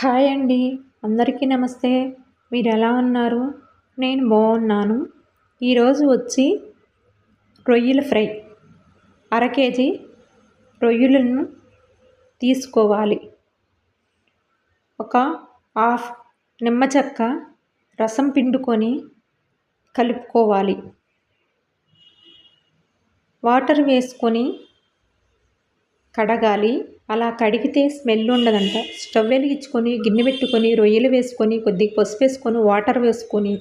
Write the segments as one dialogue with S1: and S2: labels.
S1: hi అండి అందరికీ నమస్తే మీరు ఎలా ఉన్నారు నేను బాగున్నాను ఈరోజు వచ్చి రొయ్యల ఫ్రై అర కేజీ రొయ్యలను తీసుకోవాలి ఒక హాఫ్ నిమ్మ చెక్క రసం పిండుకొని కలుపుకోవాలి వాటర్ వేసుకొని కడగాలి అలా కడిగితే స్మెల్ ఉండదంట స్టవ్ వెలిగించుకొని గిన్నె పెట్టుకొని రొయ్యలు వేసుకొని కొద్దిగా పసుపు వేసుకొని వాటర్ వేసుకొని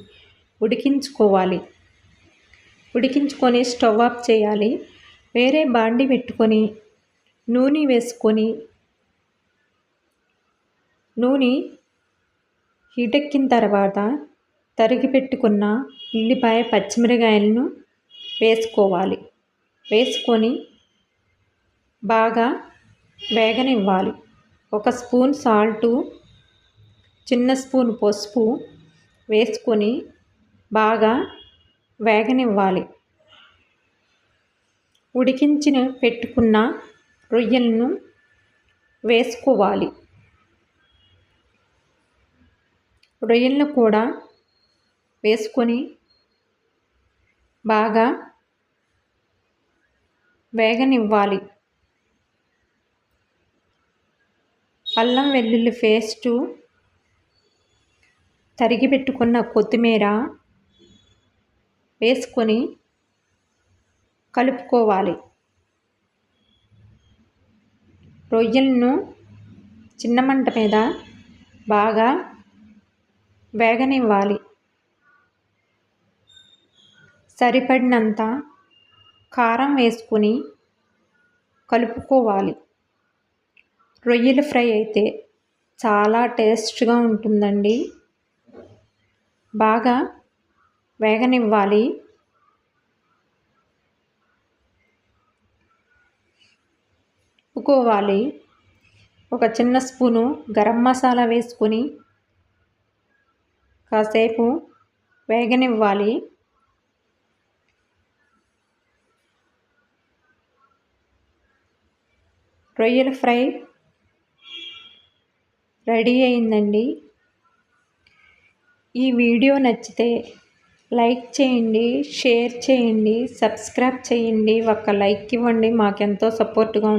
S1: ఉడికించుకోవాలి ఉడికించుకొని స్టవ్ ఆఫ్ చేయాలి వేరే బాండి పెట్టుకొని నూనె వేసుకొని నూనె హీటెక్కిన తర్వాత తరిగి పెట్టుకున్న ఉల్లిపాయ పచ్చిమిరకాయలను వేసుకోవాలి వేసుకొని బాగా వేగనివ్వాలి ఒక స్పూన్ సాల్టు చిన్న స్పూన్ పసుపు వేసుకొని బాగా వేగనివ్వాలి ఉడికించిన పెట్టుకున్న రొయ్యలను వేసుకోవాలి రొయ్యలను కూడా వేసుకొని బాగా వేగనివ్వాలి అల్లం వెల్లుల్లి పేస్టు తరిగి పెట్టుకున్న కొత్తిమీర వేసుకొని కలుపుకోవాలి రొయ్యలను చిన్న మంట మీద బాగా వేగనివ్వాలి సరిపడినంత కారం వేసుకొని కలుపుకోవాలి రొయ్యల ఫ్రై అయితే చాలా టేస్ట్గా ఉంటుందండి బాగా వేగనివ్వాలి ఉప్పుకోవాలి ఒక చిన్న స్పూను గరం మసాలా వేసుకొని కాసేపు వేగనివ్వాలి రొయ్యల ఫ్రై రెడీ అయిందండి ఈ వీడియో నచ్చితే లైక్ చేయండి షేర్ చేయండి సబ్స్క్రైబ్ చేయండి ఒక లైక్ ఇవ్వండి మాకెంతో సపోర్ట్గా ఉంటుంది